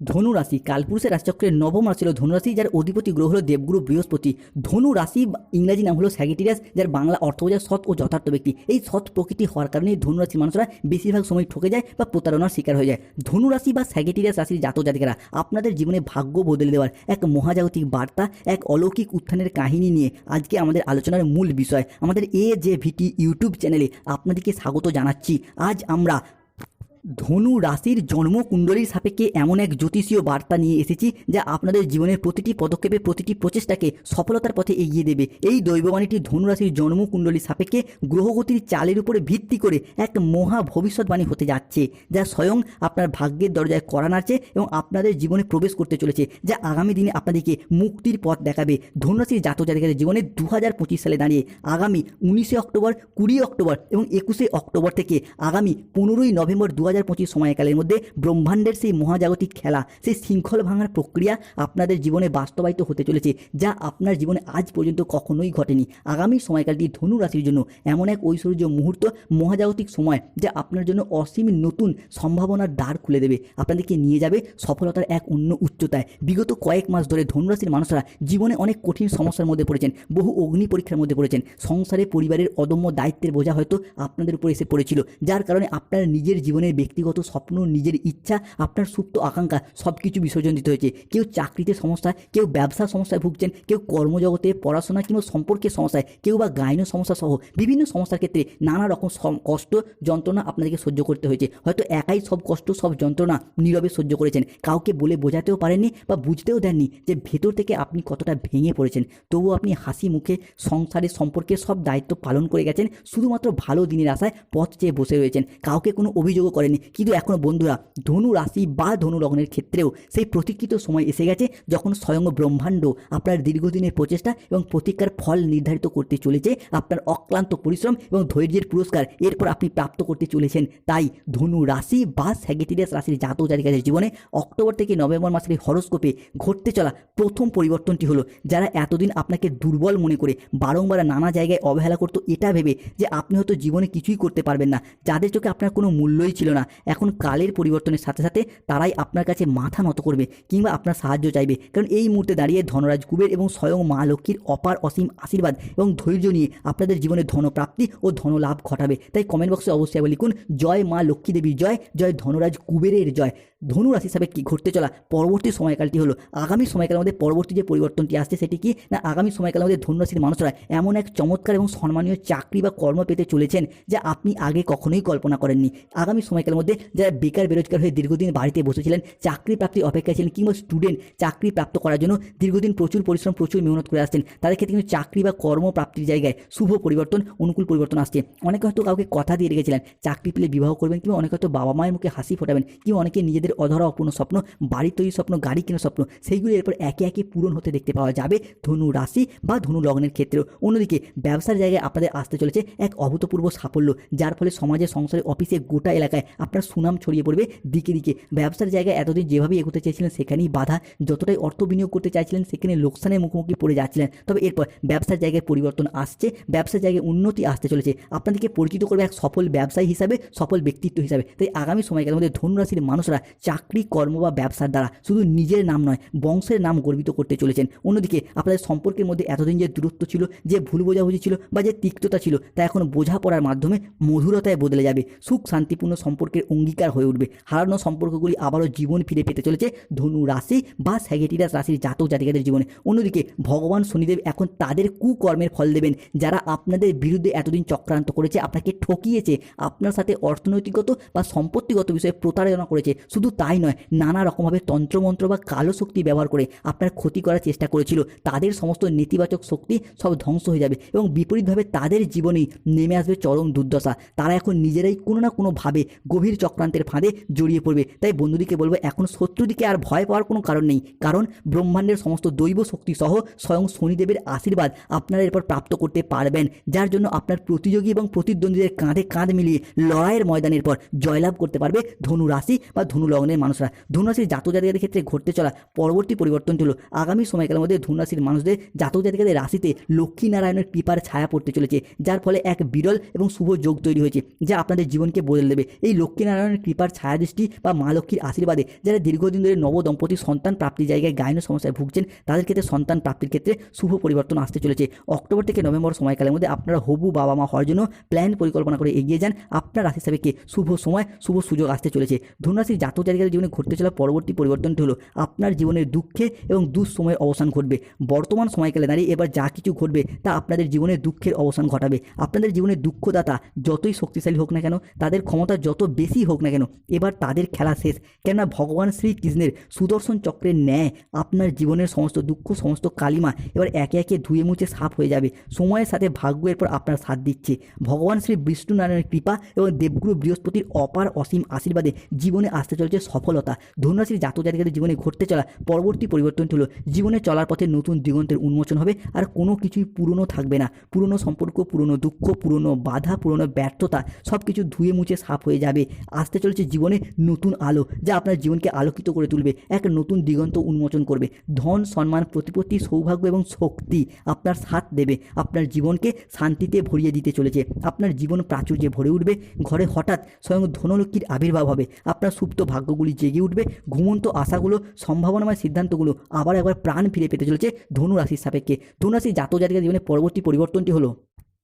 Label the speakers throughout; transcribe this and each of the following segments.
Speaker 1: ধনু রাশি কালপুরুষের রাশিচক্রের নবম রাশি হলো ধনু রাশি যার অধিপতি গ্রহ হলো দেবগুরু বৃহস্পতি। ধনু রাশি ইংরাজি নাম হলো স্যাগিটেরিয়াস, যার বাংলা অর্থ বোঝায় সৎ ও যথার্থ ব্যক্তি। এই সৎ প্রকৃতি হওয়ার কারণে ধনু রাশির মানুষরা বেশিরভাগ সময় ঠকে যায় বা প্রতারণার শিকার হয়ে যায়। ধনু রাশি বা স্যাগিটেরিয়াস রাশির জাতক জাতিকারা, আপনাদের জীবনে ভাগ্য বদলে দেওয়ার এক মহাজাগতিক বার্তা, এক অলৌকিক উত্থানের কাহিনী নিয়ে আজকে আমাদের আলোচনার মূল বিষয়। আমাদের এ জে ভিটি ইউটিউব চ্যানেলে আপনাদেরকে স্বাগত জানাচ্ছি। আজ আমরা ধনু রাশির জন্মকুণ্ডলীর সাপেক্ষে এমন এক জ্যোতিষীয় বার্তা নিয়ে এসেছি যা আপনাদের জীবনের প্রতিটি পদক্ষেপে, প্রতিটি প্রচেষ্টাকে সফলতার পথে এগিয়ে দেবে। এই দৈববাণীটি ধনু রাশির জন্মকুণ্ডলীর সাপেক্ষে গ্রহগতির চালের উপরে ভিত্তি করে এক মহা ভবিষ্যৎবাণী হতে যাচ্ছে, যা স্বয়ং আপনার ভাগ্যের দরজায় করা নাড়ছে এবং আপনাদের জীবনে প্রবেশ করতে চলেছে, যা আগামী দিনে আপনাদেরকে মুক্তির পথ দেখাবে। ধনুরাশির জাতক জাতিকাদের জীবনে দু হাজার পঁচিশ সালে দাঁড়িয়ে আগামী উনিশে অক্টোবর কুড়ি অক্টোবর এবং একুশে অক্টোবর থেকে আগামী পনেরোই নভেম্বর দু হাজার পঁচিশ সময়কালের মধ্যে ব্রহ্মাণ্ডের সেই মহাজাগতিক খেলা, সেই শৃঙ্খল ভাঙার প্রক্রিয়া আপনাদের জীবনে বাস্তবায়িত হতে চলেছে, যা আপনার জীবনে আজ পর্যন্ত কখনোই ঘটেনি। আগামী সময়কালটি ধনু রাশির জন্য এমন এক ঐশ্বর্য মুহূর্ত, মহাজাগতিক সময়, যা আপনার জন্য অসীম নতুন সম্ভাবনার দ্বার খুলে দেবে। আপনাদেরকে নিয়ে যাবে সফলতার এক অন্য উচ্চতায়। বিগত কয়েক মাস ধরে ধনুরাশির মানুষরা জীবনে অনেক কঠিন সমস্যার মধ্যে পড়েছেন, বহু অগ্নি পরীক্ষার মধ্যে পড়েছেন। সংসারে পরিবারের অদম্য দায়িত্বের বোঝা হয়তো আপনাদের উপর এসে পড়েছিল, যার কারণে আপনার নিজের জীবনের ব্যক্তিগত স্বপ্ন, নিজের ইচ্ছা, আপনার সুপ্ত আকাঙ্ক্ষা সব কিছু বিসর্জন দিতে হয়েছে। কেউ চাকরিতে সমস্যা কেউ ব্যবসার সমস্যায় ভুগছেন, কেউ কর্মজগতে পড়াশোনা কিংবা সম্পর্কের সমস্যায়, কেউ বা গাইনো সমস্যা সহ বিভিন্ন সমস্যার ক্ষেত্রে নানা রকম কষ্ট, যন্ত্রণা আপনাদেরকে সহ্য করতে হয়েছে। হয়তো একাই সব কষ্ট, সব যন্ত্রণা নীরবে সহ্য করেছেন। কাউকে বলে বোঝাতেও পারেননি বা বুঝতেও দেননি যে ভেতর থেকে আপনি কতটা ভেঙে পড়েছেন। তবুও আপনি হাসি মুখে সংসারের সম্পর্কে সব দায়িত্ব পালন করে গেছেন, শুধুমাত্র ভালো দিনের আশায় পথ চেয়ে বসে রয়েছেন। কাউকে কোনো অভিযোগও করেনি কিন্তু এখনও বন্ধুরা, ধনু রাশি বা ধনু লগ্নের ক্ষেত্রেও সেই প্রতীক্ষিত সময় এসে গেছে যখন স্বয়ং ব্রহ্মাণ্ড আপনার দীর্ঘদিনের প্রচেষ্টা এবং প্রতীক্ষার ফল নির্ধারিত করতে চলেছে, আপনার অক্লান্ত পরিশ্রম এবং ধৈর্যের পুরস্কার এরপর আপনি প্রাপ্ত করতে চলেছেন। তাই ধনু রাশি বা স্যাগিটেরিয়াস রাশির জাতক জাতিকাদের জীবনে অক্টোবর থেকে নভেম্বর মাসের হরস্কোপে ঘটতে চলা প্রথম পরিবর্তনটি হলো, যারা এতদিন আপনাকে দুর্বল মনে করে বারংবার নানা জায়গায় অবহেলা করতো, এটা ভেবে যে আপনি হয়তো জীবনে কিছুই করতে পারবেন না। যাদের চোখে আপনার কোনো মূল্যই ছিল না। এখন কালের পরিবর্তনের সাথে সাথে তারাই আপনার কাছে মাথা নত করবে কিংবা আপনার সাহায্য চাইবে। কারণ এই মুহূর্তে দাঁড়িয়ে ধনরাজ কুবের এবং স্বয়ং মা লক্ষ্মীর অপার অসীম আশীর্বাদ এবং ধৈর্য নিয়ে আপনাদের জীবনে ধনপ্রাপ্তি ও ধনলাভ ঘটাবে। তাই কমেন্ট বক্সে অবশ্যই আবার লিখুন, জয় মা লক্ষ্মী দেবীর জয় জয় ধনরাজ কুবেরের জয়। ধনু রাশি হিসাবে কি ঘটতে চলা পরবর্তী সময়কালটি হলো, আগামী সময়কালের মধ্যে পরবর্তী যে পরিবর্তনটি আসছে সেটি কি? না, আগামী সময়কালের মধ্যে ধনু রাশির মানুষরা এমন এক চমৎকার এবং সম্মানীয় চাকরি বা কর্ম পেতে চলেছেন যা আপনি আগে কখনোই কল্পনা করেননি। আগামী সময়কালের মধ্যে যারা বেকার বেরোজগার হয়ে দীর্ঘদিন বাড়িতে বসেছিলেন চাকরি প্রাপ্তির অপেক্ষায় ছিলেন কিংবা স্টুডেন্ট চাকরি প্রাপ্ত করার জন্য দীর্ঘদিন প্রচুর পরিশ্রম, প্রচুর মেহনত করে আসছেন, তাদের ক্ষেত্রে কিন্তু চাকরি বা কর্মপ্রাপ্তির জায়গায় শুভ পরিবর্তন, অনুকূল পরিবর্তন আসছে। অনেকে হয়তো কাউকে কথা দিয়ে রেখেছিলেন, চাকরি পেলে বিবাহ করবেন কিংবা অনেকে হয়তো বাবা মায়ের মুখে হাসি ফোটাবেন, কিংবা অনেকে নিজেদের অধরা অপূর্ণ স্বপ্ন বাড়ি তৈরি স্বপ্ন, গাড়ি কেনার স্বপ্ন, সেইগুলি এরপর একে একে পূরণ হতে দেখতে পাওয়া যাবে ধনু রাশি বা ধনু লগ্নের ক্ষেত্রেও। অন্যদিকে ব্যবসার জায়গায় আপনাদের আসতে চলেছে এক অভূতপূর্ব সাফল্য, যার ফলে সমাজে, সংসারে, অফিসে গোটা এলাকায় আপনার সুনাম ছড়িয়ে পড়বে দিকে দিকে। ব্যবসার জায়গায় এতদিন যেভাবে এগোতে চেয়েছিলেন, সেখানেই বাধা, যতটাই অর্থ বিনিয়োগ করতে চাইছিলেন, সেখানে লোকসানের মুখোমুখি পড়ে যাচ্ছিলেন। তবে এরপর ব্যবসার জায়গায় পরিবর্তন আসছে, ব্যবসার জায়গায় উন্নতি আসতে চলেছে। আপনাদেরকে পরিচিত করবে এক সফল ব্যবসায়ী হিসাবে, সফল ব্যক্তিত্ব হিসাবে। তাই আগামী সময়কালের মধ্যে ধনুরাশির মানুষরা চাকরি, কর্ম বা ব্যবসার দ্বারা শুধু নিজের নাম নয়, বংশের নাম গর্বিত করতে চলেছেন। অন্যদিকে আপনাদের সম্পর্কের মধ্যে এতদিন যে দূরত্ব ছিল, যে ভুল বোঝাবুঝি ছিল বা যে তিক্ততা ছিল, তা এখন বোঝাপড়ার মাধ্যমে মধুরতায় বদলে যাবে। সুখ শান্তিপূর্ণ সম্পর্কের অঙ্গীকার হয়ে উঠবে। হারানো সম্পর্কগুলি আবারও জীবন ফিরে পেতে চলেছে ধনু রাশি বা স্যাগেটিরাস রাশির জাতক জাতিকাদের জীবনে। অন্যদিকে ভগবান শনিদেব এখন তাদের কুকর্মের ফল দেবেন, যারা আপনাদের বিরুদ্ধে এতদিন চক্রান্ত করেছে, আপনাকে ঠকিয়েছে, আপনার সাথে অর্থনৈতিকগত বা সম্পত্তিগত বিষয়ে প্রতারণা করেছে। শুধু তাই নয়, নানা রকমভাবে তন্ত্রমন্ত্র বা কালো শক্তি ব্যবহার করে আপনার ক্ষতি করার চেষ্টা করেছিল। তাদের সমস্ত নেতিবাচক শক্তি সব ধ্বংস হয়ে যাবে এবং বিপরীতভাবে তাদের জীবনেই নেমে আসবে চরম দুর্দশা। তারা এখন নিজেরাই কোনো না কোনোভাবে গভীর চক্রান্তের ফাঁদে জড়িয়ে পড়বে। তাই বন্ধুদিকে বলব, এখন শত্রুদিকে আর ভয় পাওয়ার কোনো কারণ নেই। কারণ ব্রহ্মাণ্ডের সমস্ত দৈব শক্তি সহ স্বয়ং শনিদেবের আশীর্বাদ আপনারা এরপর প্রাপ্ত করতে পারবেন। যার জন্য আপনার প্রতিযোগী এবং প্রতিদ্বন্দ্বীদের কাঁধে কাঁধ মিলিয়ে লড়াইয়ের ময়দানের পর জয়লাভ করতে পারবে ধনু রাশি বা ধনু লগ্নের মানুষরা। ধনুরাশির জাতক জাতিকাদের ক্ষেত্রে ঘটতে চলা পরবর্তী পরিবর্তন হলো আগামী সময়কালের মধ্যে ধনুরাশির মানুষদের জাতক জাতিকাদের রাশিতে লক্ষ্মীনারায়ণের কৃপার ছায়া পড়তে চলেছে, যার ফলে এক বিরল এবং শুভ যোগ তৈরি হয়েছে, যা আপনাদের জীবনকে বদলে দেবে। এই লক্ষ্মীনারায়ণের কৃপার ছায়া দৃষ্টি বা মা লক্ষ্মীর আশীর্বাদে যারা দীর্ঘদিন ধরে নব দম্পতি সন্তান প্রাপ্তির জায়গায় গায়নের সমস্যায় ভুগছেন, তাদের ক্ষেত্রে সন্তান প্রাপ্তির ক্ষেত্রে শুভ পরিবর্তন আসতে চলেছে। অক্টোবর থেকে নভেম্বর সময়কালের মধ্যে আপনারা হবু বাবা মা হওয়ার জন্য প্ল্যান পরিকল্পনা করে এগিয়ে যান। আপনার রাশি সাপেক্ষে শুভ সময়, শুভ সুযোগ আসতে চলেছে। ধনুরাশির জাতক জাতিকাদের জীবনে ঘটতে চলা পরবর্তী পরিবর্তনটি হলো আপনার জীবনের দুঃখে এবং দুঃসময়ের অবসান ঘটবে। বর্তমান সময়কালে দাঁড়িয়ে এবার যা কিছু ঘটবে তা আপনাদের জীবনে দুঃখের অবসান ঘটাবে। আপনাদের জীবনের দুঃখদাতা যতই শক্তিশালী হোক না কেন, তাদের ক্ষমতা যত বেশি হোক না কেন, এবার তাদের খেলা শেষ। কেননা ভগবান শ্রীকৃষ্ণের সুদর্শন চক্রের ন্যায় আপনার জীবনের সমস্ত দুঃখ, সমস্ত কালিমা এবার একে একে ধুয়ে মুছে সাফ হয়ে যাবে। সময়ের সাথে ভাগ্য এরপর আপনার সাথ দিচ্ছে। ভগবান শ্রী বিষ্ণু নারায়ণের কৃপা এবং দেবগুরু বৃহস্পতির অপার অসীম আশীর্বাদে জীবনে আসতে চলেছে সফলতা। ধনুরাশির জাতক জাতিকাদের জীবনে ঘটতে চলা পরবর্তী পরিবর্তন হলো, জীবনে চলার পথে নতুন দিগন্তের উন্মোচন হবে আর কোনো কিছুই পুরনো থাকবে না। পুরনো সম্পর্ক, পুরনো দুঃখ, পুরনো বাধা, পুরনো ব্যর্থতা সব কিছু ধুয়ে মুছে সাফ হয়ে যাবে। আসতে চলেছে জীবনে নতুন আলো, যা আপনার জীবনকে আলোকিত করে তুলবে, এক নতুন দিগন্ত উন্মোচন করবে। ধন, সম্মান, প্রতিপত্তি, সৌভাগ্য এবং শক্তি আপনার সাথ দেবে। আপনার জীবনকে শান্তিতে ভরিয়ে দিতে চলেছে। আপনার জীবন প্রাচুর্যে ভরে উঠবে। ঘরে হঠাৎ স্বয়ং ধনলক্ষ্মীর আবির্ভাব হবে। আপনার সুপ্ত ভাগ্যগুলি জেগে উঠবে। ঘুমন্ত আশাগুলো, সম্ভাবনাময় সিদ্ধান্তগুলো আবার একবার প্রাণ ফিরে পেতে চলেছে ধনু রাশির সাপেক্ষে। ধনু রাশির জাতক জাতিকার জীবনে পরবর্তী পরিবর্তনটি হলো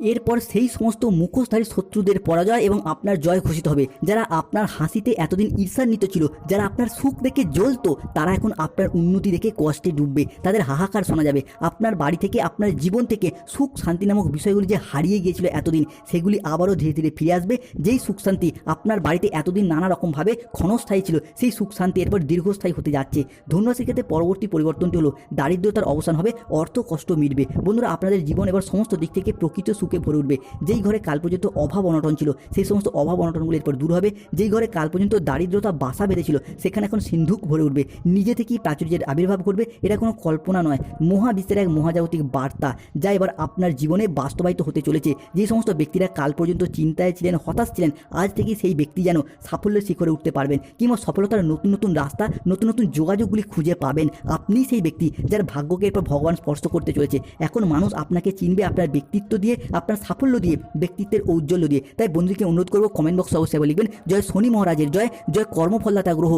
Speaker 1: এরপর সেই সমস্ত মুখোশধারী শত্রুদের পরাজয় এবং আপনার জয় ঘোষিত হবে। যারা আপনার হাসিতে এতদিন ঈর্ষান্বিত ছিল, যারা আপনার সুখ দেখে জ্বলতো, তারা এখন আপনার উন্নতি দেখে কষ্টে ডুববে। তাদের হাহাকার শোনা যাবে। আপনার বাড়ি থেকে, আপনার জীবন থেকে সুখ শান্তি নামক বিষয়গুলি যে হারিয়ে গিয়েছিল এতদিন, সেগুলি আবারও ধীরে ধীরে ফিরে আসবে। যেই সুখ শান্তি আপনার বাড়িতে এতদিন নানা রকমভাবে ক্ষণস্থায়ী ছিল, সেই সুখ শান্তি এরপর দীর্ঘস্থায়ী হতে যাচ্ছে। ধনুরাশির ক্ষেত্রে পরবর্তী পরিবর্তনটি হলো দারিদ্রতার অবসান হবে, অর্থ কষ্ট মিটবে। বন্ধুরা, আপনাদের জীবন এবার সমস্ত দিক থেকে প্রকৃত সুখে ভরে উঠবে। যেই ঘরে কাল পর্যন্ত অভাব অনটন ছিল সেই সমস্ত অভাব অনটনগুলো এরপর দূর হবে। যেই ঘরে কাল পর্যন্ত দারিদ্রতা বাসা বেঁধেছিল, সেখানে এখন সিন্ধুক ভরে উঠবে। নিজে থেকেই প্রাচুর্যের আবির্ভাব ঘটবে, এটা কোনো কল্পনা নয়। মহাবিশ্বের এক মহাজাগতিক বার্তা, যা এবার আপনার জীবনে বাস্তবায়িত হতে চলেছে। যে সমস্ত ব্যক্তিরা কাল পর্যন্ত চিন্তায় ছিলেন, হতাশ ছিলেন, আজ থেকে সেই ব্যক্তি যেন সাফল্যের শিখরে উঠতে পারবেন, কিংবা সফলতার নতুন নতুন রাস্তা, নতুন নতুন যোগাযোগগুলি খুঁজে পাবেন। আপনি সেই ব্যক্তি যার ভাগ্যকে এরপর ভগবান স্পর্শ করতে চলেছে। এখন মানুষ আপনাকে চিনবে, আপনার ব্যক্তিত্ব দিয়ে আপনার সাফল্য দিয়ে, ব্যক্তিত্বের ঔজ্জ্বল্য দিয়ে। তাই বন্ধুকে অনুরোধ করব কমেন্ট বক্সে অবশ্যই লিখবেন। জয় শনি মহারাজের জয় জয় কর্মফলদাতা গ্রহ।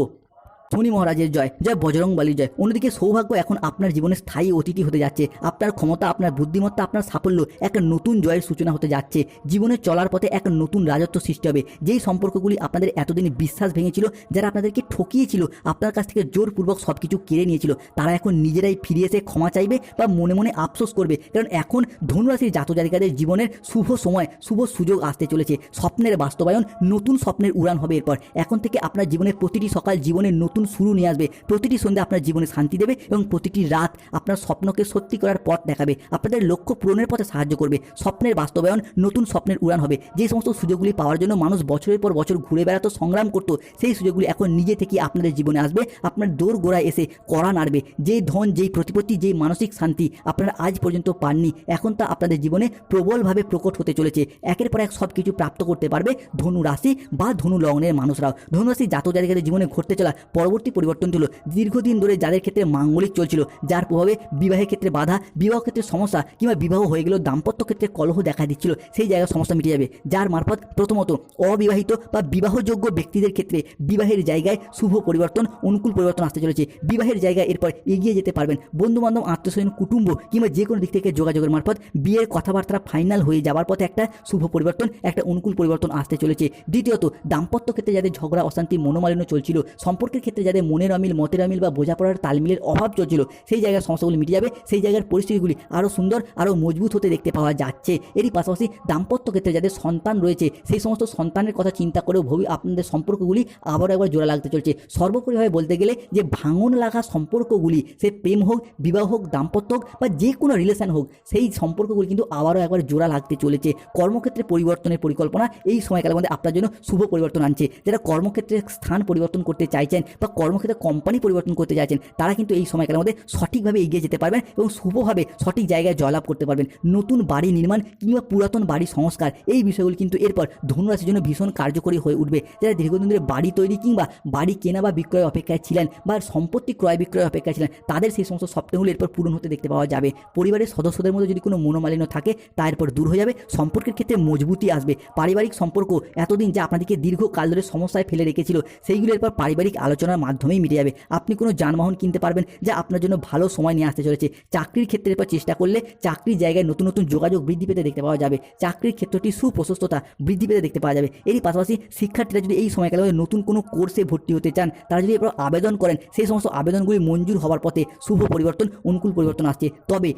Speaker 1: শনি মহারাজের জয় জয় বজরং বালির জয়। অন্যদিকে সৌভাগ্য এখন আপনার জীবনে স্থায়ী অতিথি হতে যাচ্ছে। আপনার ক্ষমতা, আপনার বুদ্ধিমত্তা, আপনার সাফল্য এক নতুন জয়ের সূচনা হতে যাচ্ছে। জীবনে চলার পথে এক নতুন রাজত্ব সৃষ্টি হবে। যেই সম্পর্কগুলি আপনাদের এতদিন বিশ্বাস ভেঙেছিল, যারা আপনাদেরকে ঠকিয়েছিল, আপনার কাছ থেকে জোরপূর্বক সব কিছু কেড়ে নিয়েছিল, তারা এখন নিজেরাই ফিরে এসে ক্ষমা চাইবে বা মনে মনে আফসোস করবে। কারণ এখন ধনুরাশির জাতজাতিকাদের জীবনের শুভ সময়, শুভ সুযোগ আসতে চলেছে। স্বপ্নের বাস্তবায়ন, নতুন স্বপ্নের উড়ান হবে এরপর। এখন থেকে আপনার জীবনের প্রতিটি সকাল জীবনের নতুন শুরু নিয়ে আসবে। প্রতিটি সন্ধ্যা আপনার জীবনে শান্তি দেবে এবং প্রতিটি রাত আপনার স্বপ্নকে সত্যি করার পথ দেখাবে। আপনাদের লক্ষ্য পূরণের পথে সাহায্য করবে। স্বপ্নের বাস্তবায়ন নতুন স্বপ্নের উড়ান হবে। যে সমস্ত সুযোগগুলি পাওয়ার জন্য মানুষ বছরের পর বছর ঘুরে বেড়াতো, সংগ্রাম করতো, সেই সুযোগগুলি এখন নিজে থেকে আপনাদের জীবনে আসবে। আপনার দৌড় গোড়ায় এসে কড়া নাড়বে। যেই ধন, যেই প্রতিপত্তি, যেই মানসিক শান্তি আপনারা আজ পর্যন্ত পাননি, এখন তা আপনাদের জীবনে প্রবলভাবে প্রকট হতে চলেছে। একের পর এক সব কিছু প্রাপ্ত করতে পারবে ধনু রাশি বা ধনু লগ্নের মানুষরাও। ধনু রাশি জাতক জাতিকাদের জীবনে ঘটতে চলা পরবর্তী পরিবর্তন হলো দীর্ঘদিন ধরে যাদের ক্ষেত্রে মাঙ্গলিক চলছিল, যার প্রভাবে বিবাহের ক্ষেত্রে বাধা, বিবাহ ক্ষেত্রে সমস্যা কিংবা বিবাহ হয়ে গেলেও দাম্পত্য ক্ষেত্রে কলহ দেখা দিচ্ছিল, সেই জায়গায় সমস্যা মিটে যাবে, যার মারফত প্রথমত অবিবাহিত বা বিবাহযোগ্য ব্যক্তিদের ক্ষেত্রে বিবাহের জায়গায় শুভ পরিবর্তন, অনুকূল পরিবর্তন আসতে চলেছে। বিবাহের জায়গায় এরপর এগিয়ে যেতে পারবেন বন্ধু বান্ধব আত্মীয়স্বজন, কুটুম্ব কিংবা যে কোনো দিক থেকে যোগাযোগের মারফত বিয়ের কথাবার্তা ফাইনাল হয়ে যাওয়ার পথে একটা শুভ পরিবর্তন, একটা অনুকূল পরিবর্তন আসতে চলেছে। দ্বিতীয়ত, দাম্পত্য ক্ষেত্রে যাদের ঝগড়া, অশান্তি, মনোমালিন্য চলছিল, সম্পর্কের ক্ষেত্রে যাদের মনের অমিল, মতের অমিল বা বোঝাপড়ার তালমিলের অভাব চলছিল, সেই জায়গার সমস্যাগুলি মিটে যাবে, সেই জায়গার পরিস্থিতিগুলি আরও সুন্দর, আরও মজবুত হতে দেখতে পাওয়া যাচ্ছে। এরই পাশাপাশি দাম্পত্য ক্ষেত্রে যাদের সন্তান রয়েছে, সেই সমস্ত সন্তানের কথা চিন্তা করেও ভবি, আপনাদের সম্পর্কগুলি আবারও একবার জোড়া লাগতে চলছে। সর্বোপরিভাবে বলতে গেলে যে ভাঙন লাগা সম্পর্কগুলি, সে প্রেম হোক, বিবাহ হোক, দাম্পত্য হোক বা যে কোনো রিলেশন হোক, সেই সম্পর্কগুলি কিন্তু আবারও একবার জোড়া লাগতে চলেছে। কর্মক্ষেত্রে পরিবর্তনের পরিকল্পনা এই সময়কালের মধ্যে আপনার জন্য শুভ পরিবর্তন আনছে। যারা কর্মক্ষেত্রে স্থান পরিবর্তন করতে চাইছেন বা কর্মক্ষেত্রে কোম্পানি পরিবর্তন করতে চাইছেন তারা কিন্তু এই সময়কালের মধ্যে সঠিকভাবে এগিয়ে যেতে পারবেন এবং শুভভাবে সঠিক জায়গায় জয়লাভ করতে পারবেন। নতুন বাড়ি নির্মাণ কিংবা পুরাতন বাড়ি সংস্কার, এই বিষয়গুলি কিন্তু এরপর ধনুরাশির জন্য ভীষণ কার্যকরী হয়ে উঠবে। যারা দীর্ঘদিন ধরে বাড়ি তৈরি কিংবা বাড়ি কেনা বা বিক্রয়ের অপেক্ষায় ছিলেন বা সম্পত্তি ক্রয় বিক্রয়ের অপেক্ষায় ছিলেন, তাদের সেই সমস্ত স্বপ্নগুলো এরপর পূরণ হতে দেখতে পাওয়া যাবে। পরিবারের সদস্যদের মধ্যে যদি কোনো মনোমালিন্য থাকে, তা এরপর দূর হয়ে যাবে। সম্পর্কের ক্ষেত্রে মজবুতি আসবে। পারিবারিক সম্পর্ক এতদিন যা আপনাদেরকে দীর্ঘকাল ধরে সমস্যায় ফেলে রেখেছিল, সেইগুলো এরপর পারিবারিক আলোচনার মাধ্যমেই মিটে যাবে। আপনি কোনো যানবাহন কিনতে পারবেন যা আপনার জন্য ভালো সময় নিয়ে আসতে চলেছে। চাকরির ক্ষেত্রে এরপর চেষ্টা করলে চাকরির জায়গায় নতুন নতুন যোগাযোগ বৃদ্ধি পেতে দেখতে পাওয়া যাবে। চাকরির ক্ষেত্রটি সুপ্রশস্ততা বৃদ্ধি পেতে দেখতে পাওয়া যাবে। এরই পাশাপাশি শিক্ষার্থীরা যদি এই সময়কালে নতুন কোনো কোর্সে ভর্তি হতে চান, তারা যদি এরপর আবেদন করেন, সেই সমস্ত আবেদনগুলি মঞ্জুর হওয়ার পথে শুভ পরিবর্তন, অনুকূল পরিবর্তন আসছে। তবে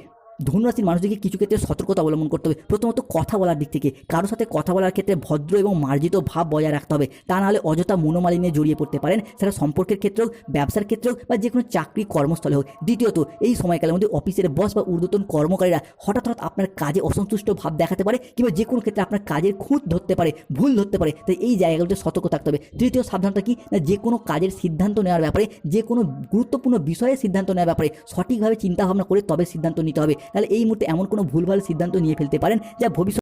Speaker 1: ধনুরাশির মানুষদেরকে কিছু ক্ষেত্রে সতর্কতা অবলম্বন করতে হবে। প্রথমত কথা বলার দিক থেকে। কারোর সাথে কথা বলার ক্ষেত্রে ভদ্র এবং মার্জিত ভাব বজায় রাখতে হবে। তা নাহলে অযথা মনোমালিন্যে জড়িয়ে পড়তে পারেন। সেটা সম্পর্কের ক্ষেত্রে হোক, ব্যবসার ক্ষেত্রে হোক বা যে কোনো চাকরি কর্মস্থলে হোক। দ্বিতীয়ত, এই সময়কালের মধ্যে অফিসের বস বা ঊর্ধ্বতন কর্মকারীরা হঠাৎ হঠাৎ আপনার কাজে অসন্তুষ্ট ভাব দেখাতে পারে কিংবা যে কোনো ক্ষেত্রে আপনার কাজের খুঁত ধরতে পারে, ভুল ধরতে পারে। তাই এই জায়গাগুলোতে সতর্ক থাকতে হবে। তৃতীয় সাবধানতা কি? না, যে কোনো কাজের সিদ্ধান্ত নেওয়ার ব্যাপারে, যে কোনো গুরুত্বপূর্ণ বিষয়ে সিদ্ধান্ত নেওয়ার ব্যাপারে সঠিকভাবে চিন্তা ভাবনা করে তবে সিদ্ধান্ত নিতে হবে। তাহলে এই মুহূর্তে এমন কোনো ভুলভাল সিদ্ধান্ত নিয়ে ফেলতে পারেন যা ভবিষ্যৎ